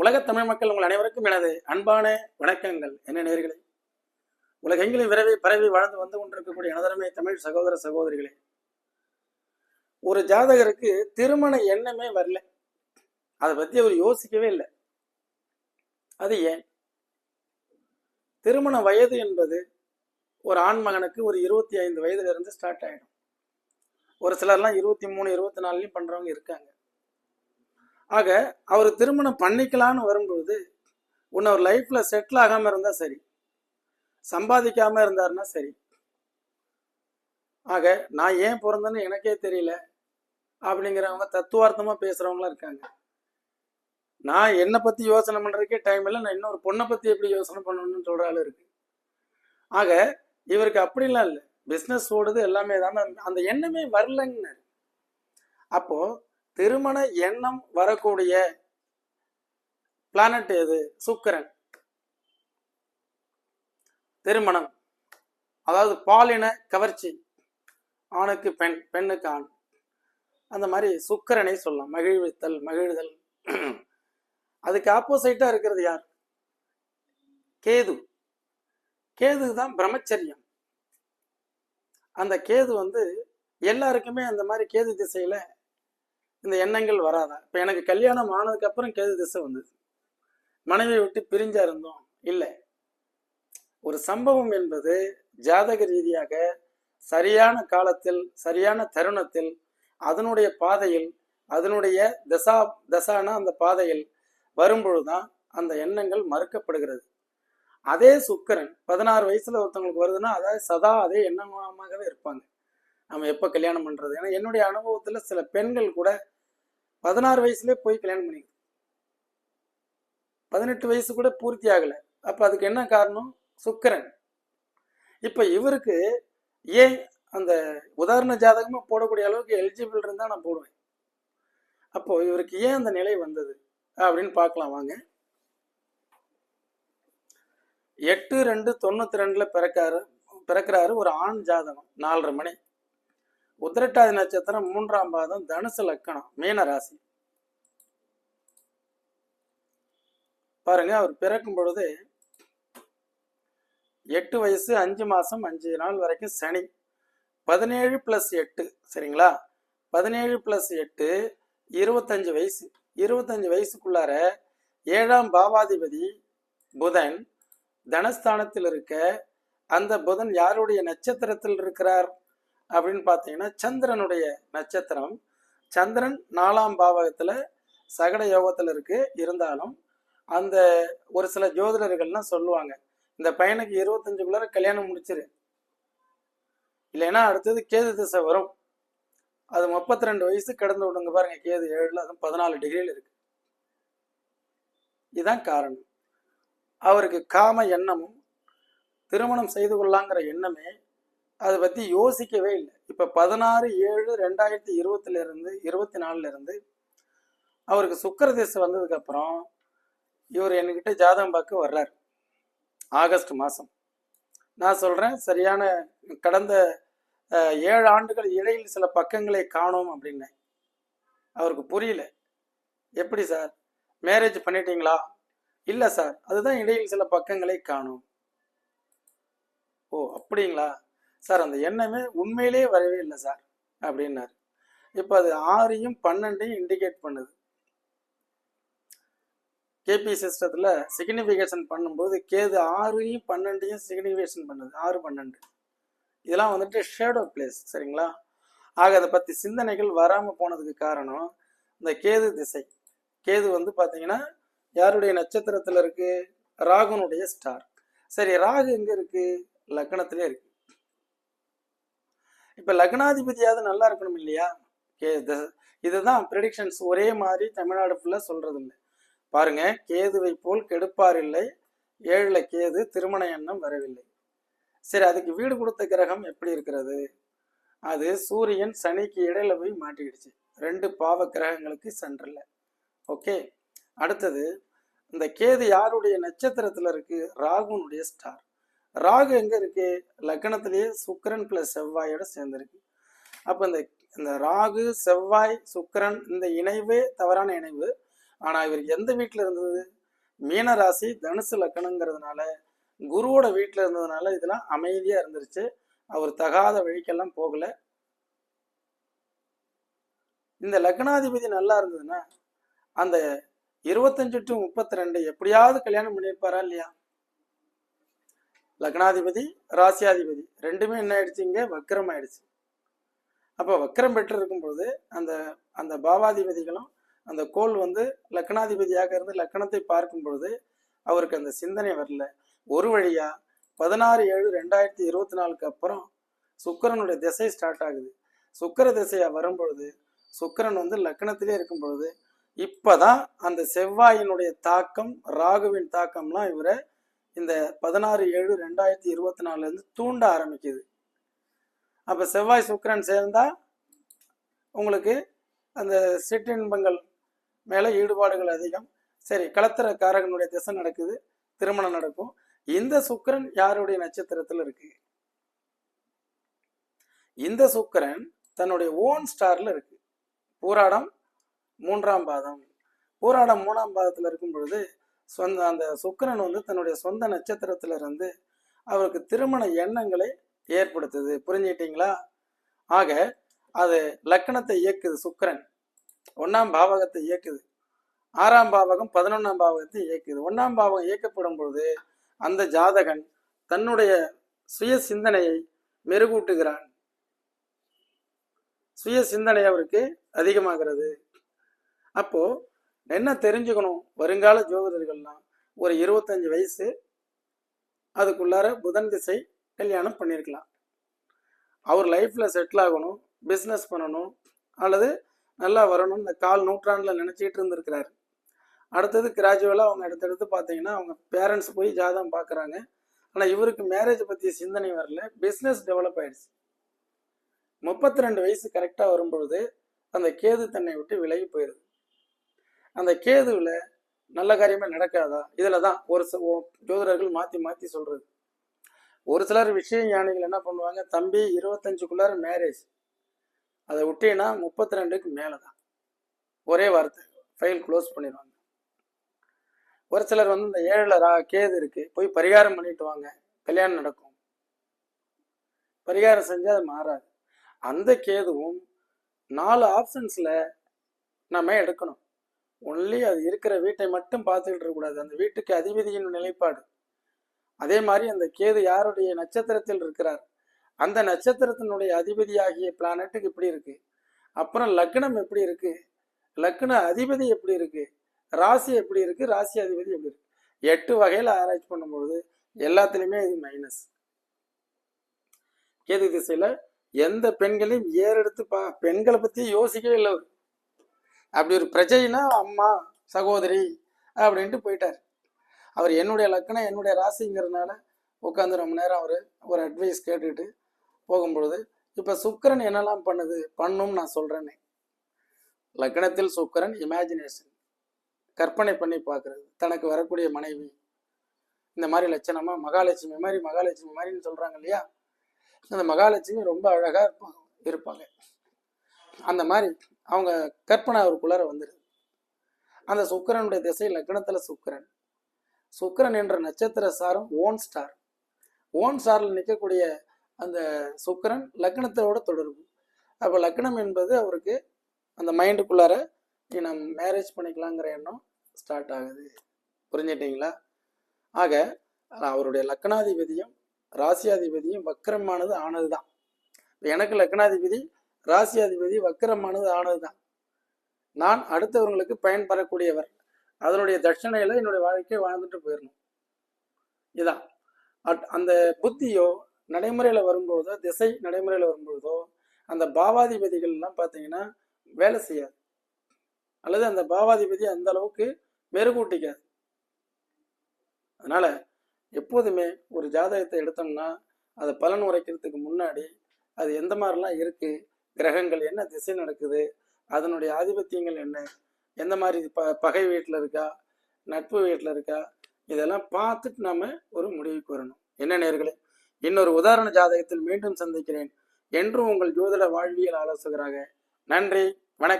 உலக தமிழ் மக்கள் உங்கள் அனைவருக்கும் எனது அன்பான வணக்கங்கள். என்ன நேர்களே? உலகெங்கிலும் விரைவி பரவி வாழ்ந்து வந்து கொண்டிருக்கக்கூடிய எனதரமே தமிழ் சகோதர சகோதரிகளே ஒரு ஜாதகருக்கு திருமண எண்ணமே வரல. அதை பத்தி அவர் யோசிக்கவே இல்லை. அது ஏன்? திருமண வயது என்பது ஒரு ஆண் மகனுக்கு ஒரு இருபத்தி ஐந்து வயதுல இருந்து ஸ்டார்ட் ஆயிடும். ஒரு சிலர்லாம் இருபத்தி மூணு இருபத்தி நாலுலயும் பண்றவங்க இருக்காங்க. ஆக அவர் திருமணம் பண்ணிக்கலான்னு வரும்பொழுது உன்னை ஒரு லைஃப்பில் செட்டில் ஆகாமல் இருந்தால் சரி. சம்பாதிக்காமல் இருந்தாருன்னா சரி. ஆக நான் ஏன் பிறந்தேன்னு எனக்கே தெரியல. அப்படிங்கிறவங்க தத்துவார்த்தமாக பேசுகிறவங்களாம் இருக்காங்க. நான் என்னை பற்றி யோசனை பண்ணுறதுக்கே டைம் இல்லை. நான் இன்னொரு பொண்ணை பற்றி எப்படி யோசனை பண்ணணும்னு சொல்கிற ஆள் இருக்கு. ஆக இவருக்கு அப்படிலாம் இல்லை. பிஸ்னஸ் ஓடுது எல்லாமே தான். அந்த எண்ணமே வரலங்கன்னு அப்போது திருமண எண்ணம் வரக்கூடிய பிளானட் எது? சுக்கரன். திருமணம். அதாவது பாலின கவர்ச்சி. ஆணுக்கு பெண் பெண்ணுக்கு ஆண். அந்த மாதிரி சுக்கரனை சொல்லலாம். மகிழ்வித்தல் மகிழ்தல். அதுக்கு ஆப்போசைட்டா இருக்கிறது யார்? கேது. கேது தான் பிரம்மச்சரியம். அந்த கேது வந்து எல்லாருக்குமே அந்த மாதிரி கேது திசையில இந்த எண்ணங்கள் வராதா? இப்போ எனக்கு கல்யாணம் ஆனதுக்கு அப்புறம் கேது திசை வந்தது. மனைவியை விட்டு பிரிஞ்சா இருந்தோம். இல்லை. ஒரு சம்பவம் என்பது ஜாதக ரீதியாக சரியான காலத்தில் சரியான தருணத்தில் அதனுடைய பாதையில் அதனுடைய தசா தசான அந்த பாதையில் வரும்பொழுதுதான் அந்த எண்ணங்கள் மறுக்கப்படுகிறது. அதே சுக்கரன் பதினாறு வயசுல ஒருத்தவங்களுக்கு வருதுன்னா அதாவது சதா அதே எண்ணமாகவே இருப்பாங்க. நம்ம எப்போ கல்யாணம் பண்ணுறது ஏன்னா என்னுடைய அனுபவத்தில் சில பெண்கள் கூட பதினாறு வயசுலேயே போய் கல்யாணம் பண்ணிக்குது. பதினெட்டு வயசு கூட பூர்த்தி ஆகலை. அப்போ அதுக்கு என்ன காரணம்? சுக்கரன். இப்போ இவருக்கு ஏன் அந்த உதாரண ஜாதகமாக போடக்கூடிய அளவுக்கு எலிஜிபிள் இருந்தால் நான் போடுவேன். அப்போது இவருக்கு ஏன் அந்த நிலை வந்தது? அப்படின்னு பார்க்கலாம் வாங்க. எட்டு ரெண்டு தொண்ணூற்றி ரெண்டில் பிறக்காரு பிறக்கிறாரு ஒரு ஆண் ஜாதகம் நாலரை மணி. உத்திரட்டாதி நட்சத்திரம் மூன்றாம் பாதம் தனுசு லக்கணம் மீன ராசி. பாருங்க அவர் பிறக்கும் பொழுது எட்டு வயசு அஞ்சு மாசம் அஞ்சு நாள் வரைக்கும் சனி. பதினேழு பிளஸ் எட்டு சரிங்களா? பதினேழு பிளஸ் எட்டு இருபத்தஞ்சு வயசு. இருபத்தஞ்சு வயசுக்குள்ளார ஏழாம் பாவாதிபதி புதன் தனஸ்தானத்தில் இருக்க அந்த புதன் யாருடைய நட்சத்திரத்தில் இருக்கிறார்? அப்படின்னு பார்த்தீங்கன்னா சந்திரனுடைய நட்சத்திரம். சந்திரன் நாலாம் பாவகத்தில் சகட யோகத்தில் இருக்கு இருந்தாலும் அந்த ஒரு சில ஜோதிடர்கள்லாம் சொல்லுவாங்க இந்த பையனுக்கு இருபத்தஞ்சுக்குள்ளார கல்யாணம் முடிச்சிரு. இல்லைன்னா அடுத்தது கேது திசை வரும். அது முப்பத்தி ரெண்டு வயசு கடந்து விடுங்க பாருங்க கேது ஏழுல அதுவும் பதினாலு டிகிரியில் இருக்கு. இதுதான் காரணம். அவருக்கு காம எண்ணமும் திருமணம் செய்து கொள்ளலாங்கிற எண்ணமே அதை பத்தி யோசிக்கவே இல்லை. இப்ப பதினாறு ஏழு ரெண்டாயிரத்தி இருபத்துல இருந்து இருபத்தி நாலுல இருந்து அவருக்கு சுக்கர திசை வந்ததுக்கு அப்புறம் இவர் என்கிட்ட ஜாதகம் பார்க்க வர்றார். ஆகஸ்ட் மாசம். நான் சொல்றேன் சரியான கடந்த ஏழு ஆண்டுகள் இடையில் சில பக்கங்களை காணோம் அப்படின்னேன் அவருக்கு புரியல. எப்படி சார்? மேரேஜ் பண்ணிட்டீங்களா? இல்லை சார் அதுதான் இடையில் சில பக்கங்களை காணும். ஓ அப்படிங்களா? சார் அந்த எண்ணமே உண்மையிலேயே வரவே இல்லை சார் அப்படின்னாரு. இப்போ அது ஆறையும் பன்னெண்டையும் இண்டிகேட் பண்ணுது. கேபி சிஸ்டத்தில் சிக்னிஃபிகேஷன் பண்ணும்போது கேது ஆறையும் பன்னெண்டையும் சிக்னிஃபிகேஷன் பண்ணுது. ஆறு பன்னெண்டு. இதெல்லாம் வந்துட்டு ஷேடோ பிளேஸ் சரிங்களா? ஆக அதை பற்றி சிந்தனைகள் வராமல் போனதுக்கு காரணம் இந்த கேது திசை. கேது வந்து பார்த்தீங்கன்னா யாருடைய நட்சத்திரத்தில் இருக்குது ராகுனுடைய ஸ்டார் சரி ராகு எங்கே இருக்குது லக்னத்திலே இருக்கு. இப்ப லக்னாதிபதியாவது நல்லா இருக்கணும் இல்லையா? கே இதுதான் ப்ரெடிக்ஷன்ஸ் ஒரே மாதிரி தமிழ்நாடு ஃபுல்லா சொல்றது இல்லை பாருங்க கேதுவை போல் கெடுப்பார் இல்லை ஏழுல கேது திருமண எண்ணம் வரவில்லை. சரி அதுக்கு வீடு கொடுத்த கிரகம் எப்படி இருக்கிறது? அது சூரியன் சனிக்கு இடையில போய் மாட்டிக்கிடுச்சு. ரெண்டு பாவ கிரகங்களுக்கு சென்றில்ல. ஓகே அடுத்தது இந்த கேது யாருடைய நட்சத்திரத்துல இருக்கு? ராகுனுடைய ஸ்டார் ராகு எங்க இருக்கு? லக்னத்திலேயே சுக்கரன் பிளஸ் செவ்வாயோட சேர்ந்துருக்கு. அப்ப இந்த இந்த ராகு செவ்வாய் சுக்கிரன் இந்த இணைவே தவறான இணைவு. ஆனா இவருக்கு எந்த வீட்டுல இருந்தது? மீன ராசி தனுசு லக்கணங்கிறதுனால குருவோட வீட்டுல இருந்ததுனால இதெல்லாம் அமைதியா இருந்துருச்சு. அவர் தகாத வழிக்கெல்லாம் போகல. இந்த லக்னாதிபதி நல்லா இருந்ததுன்னா அந்த இருபத்தஞ்சு டு முப்பத்தி ரெண்டு எப்படியாவது கல்யாணம் பண்ணியிருப்பாரா இல்லையா? லக்னாதிபதி ராசியாதிபதி. ரெண்டுமே என்ன ஆயிடுச்சு இங்கே? வக்கரம் ஆயிடுச்சு. அப்போ வக்கரம் பெற்று இருக்கும்போது அந்த அந்த பாவாதிபதிகளும் அந்த கோல் வந்து லக்னாதிபதியாக இருந்து லக்கணத்தை பார்க்கும் பொழுது அவருக்கு அந்த சிந்தனை வரல. ஒரு வழியா பதினாறு ஏழு ரெண்டாயிரத்தி இருபத்தி நாலுக்கு அப்புறம் சுக்கரனுடைய திசை ஸ்டார்ட் ஆகுது. சுக்கிர திசையா வரும்பொழுது சுக்கிரன் வந்து லக்னத்திலே இருக்கும் பொழுது இப்பதான் அந்த செவ்வாயினுடைய தாக்கம் ராகுவின் தாக்கம்லாம் இவரை இந்த பதினாறு ஏழு ரெண்டாயிரத்தி இருபத்தி நாலுலேருந்து தூண்ட ஆரம்பிக்குது. அப்போ செவ்வாய் சுக்கிரன் சேர்ந்தால் உங்களுக்கு அந்த சிற்றின்பங்கள் மேலே ஈடுபாடுகள் அதிகம். சரி களத்திர காரகனுடைய திசை நடக்குது திருமணம் நடக்கும். இந்த சுக்கிரன் யாருடைய நட்சத்திரத்தில் இருக்கு? இந்த சுக்கரன் தன்னுடைய ஓன் ஸ்டார்ல இருக்கு. பூராடம் மூன்றாம் பாதம். பூராடம் மூணாம் பாதத்தில் இருக்கும் பொழுது சொந்த அந்த சுக்கரன் வந்து தன்னுடைய சொந்த நட்சத்திரத்துல இருந்து அவருக்கு திருமண எண்ணங்களை ஏற்படுத்துது. புரிஞ்சுக்கிட்டீங்களா? ஆக அது லக்கணத்தை இயக்குது சுக்கிரன். ஒன்னாம் பாவகத்தை இயக்குது. ஆறாம் பாவகம் பதினொன்னாம் பாவகத்தை இயக்குது. ஒன்னாம் பாவகம் இயக்கப்படும் பொழுது அந்த ஜாதகன் தன்னுடைய சுய சிந்தனையை மெருகூட்டுகிறான். சுய சிந்தனை அவருக்கு அதிகமாகிறது. அப்போ என்ன தெரிஞ்சுக்கணும்? வருங்கால ஜோதிடர்கள்லாம் ஒரு இருபத்தஞ்சு வயசு அதுக்குள்ளார புதன் திசை கல்யாணம் பண்ணியிருக்கலாம் அவர் லைஃப்பில் செட்டில் ஆகணும் பிஸ்னஸ் பண்ணணும் அல்லது நல்லா வரணும். இந்த கால் நூற்றாண்டில் நினச்சிக்கிட்டு இருந்திருக்கிறாரு. அடுத்தது கிராஜுவலாக அவங்க அடுத்தடுத்து பார்த்தீங்கன்னா அவங்க பேரண்ட்ஸ் போய் ஜாதகம் பார்க்குறாங்க. ஆனால் இவருக்கு மேரேஜ் பற்றிய சிந்தனை வரல. பிஸ்னஸ் டெவலப் ஆயிடுச்சு. முப்பத்தி ரெண்டு வயசு கரெக்டாக வரும்பொழுது அந்த கேது தன்னை விட்டு விலகி போயிடுது அந்த கேதுவில் நல்ல காரியமே நடக்காதா? இதில் தான் ஒரு சில ஓ- ஜோதிடர்கள் மாற்றி மாற்றி சொல்கிறது ஒரு சிலர் விஷய ஞானிகள் என்ன பண்ணுவாங்க? தம்பி இருபத்தஞ்சுக்குள்ளார மேரேஜ் அதை விட்டீங்கன்னா முப்பத்தி ரெண்டுக்கு மேலே தான் ஒரே வார்த்தை ஃபைல் க்ளோஸ் பண்ணிடுவாங்க. ஒரு சிலர் வந்து இந்த ஏழில் ரா கேது இருக்குது போய் பரிகாரம் பண்ணிட்டு வாங்க கல்யாணம் நடக்கும். பரிகாரம் செஞ்சால் அது மாறாது. அந்த கேதுவும் நாலு ஆப்ஷன்ஸில் நம்ம எடுக்கணும். ஒன்லி அது இருக்கிற வீட்டை மட்டும் பார்த்துக்கிட்டு இருக்கக்கூடாது. அந்த வீட்டுக்கு அதிபதியின் நிலைப்பாடு. அதே மாதிரி அந்த கேது யாருடைய நட்சத்திரத்தில் இருக்கிறார்? அந்த நட்சத்திரத்தினுடைய அதிபதியாகிய பிளானட்டுக்கு இப்படி இருக்கு. அப்புறம் லக்னம் எப்படி இருக்கு? லக்ன அதிபதி எப்படி இருக்கு? ராசி எப்படி இருக்கு? ராசி அதிபதி எப்படி இருக்கு? எட்டு வகையில ஆராய்ச்சி பண்ணும்பொழுது எல்லாத்துலயுமே இது மைனஸ் கேது திசையில எந்த பெண்களையும் ஏறெடுத்து பா பெண்களை பத்தி யோசிக்கவே இல்லை அப்படி ஒரு பிரஜைனா அம்மா சகோதரி அப்படின்ட்டு போயிட்டார். அவர் என்னுடைய லக்கணம் என்னுடைய ராசிங்கிறதுனால உட்காந்து ரொம்ப நேரம் அவர் ஒரு அட்வைஸ் கேட்டுக்கிட்டு போகும்பொழுது இப்போ சுக்கரன் என்னெல்லாம் பண்ணுது? பண்ணும் நான் சொல்கிறேனே லக்னத்தில் சுக்கரன் இமேஜினேஷன் கற்பனை பண்ணி பார்க்குறது. தனக்கு வரக்கூடிய மனைவி. இந்த மாதிரி லட்சணமாக மகாலட்சுமி மாதிரி மகாலட்சுமி மாதிரின்னு சொல்கிறாங்க இல்லையா? அந்த மகாலட்சுமி ரொம்ப அழகாக இருப்பாங்க இருப்பாங்க. அந்த மாதிரி அவங்க கற்பனை அவருக்குள்ளார வந்துடுது அந்த சுக்கிரனுடைய திசை லக்னத்தில் சுக்கரன். சுக்கரன் என்ற நட்சத்திர சாரம் ஓன் ஸ்டார். ஓன் ஸ்டாரில் நிற்கக்கூடிய அந்த சுக்கிரன் லக்னத்தோட தொடர்பு அப்போ லக்னம் என்பது அவருக்கு அந்த மைண்டுக்குள்ளார நீ நம்ம மேரேஜ் பண்ணிக்கலாங்கிற எண்ணம் ஸ்டார்ட் ஆகுது. புரிஞ்சிட்டிங்களா? ஆக அவருடைய லக்னாதிபதியும் ராசியாதிபதியும் வக்கரமானது ஆனது தான் எனக்கு லக்னாதிபதி ராசியாதிபதி வக்கரமானது ஆனது தான் நான் அடுத்தவர்களுக்கு பயன்பெறக்கூடியவர். அதனுடைய தட்சணையில என்னுடைய வாழ்க்கையை வாழ்ந்துட்டு போயிடணும் இதான். அட்- அந்த புத்தியோ நடைமுறையில வரும்போதோ திசை நடைமுறையில வரும்போதோ அந்த பாவாதிபதிகள் எல்லாம் பார்த்தீங்கன்னா வேலை செய்யாது. அல்லது அந்த பாவாதிபதி அந்த அளவுக்கு மெருகூட்டிக்காது. அதனால எப்போதுமே ஒரு ஜாதகத்தை எடுத்தோம்னா அதை பலன் உரைக்கிறதுக்கு முன்னாடி அது எந்த மாதிரிலாம் இருக்குது கிரகங்கள் என்ன திசை நடக்குது? அதனுடைய ஆதிபத்தியங்கள் என்ன? எந்த மாதிரி ப பகை வீட்டில் இருக்கா? நட்பு வீட்டில் இருக்கா? இதெல்லாம் பார்த்துட்டு நாம ஒரு முடிவுக்கு வரணும். என்ன நேர்களே? இன்னொரு உதாரண ஜாதகத்தில் மீண்டும் சந்திக்கிறேன். என்றும் உங்கள் ஜோதிட வாழ்வியல் ஆலோசகராக. நன்றி. வணக்கம்.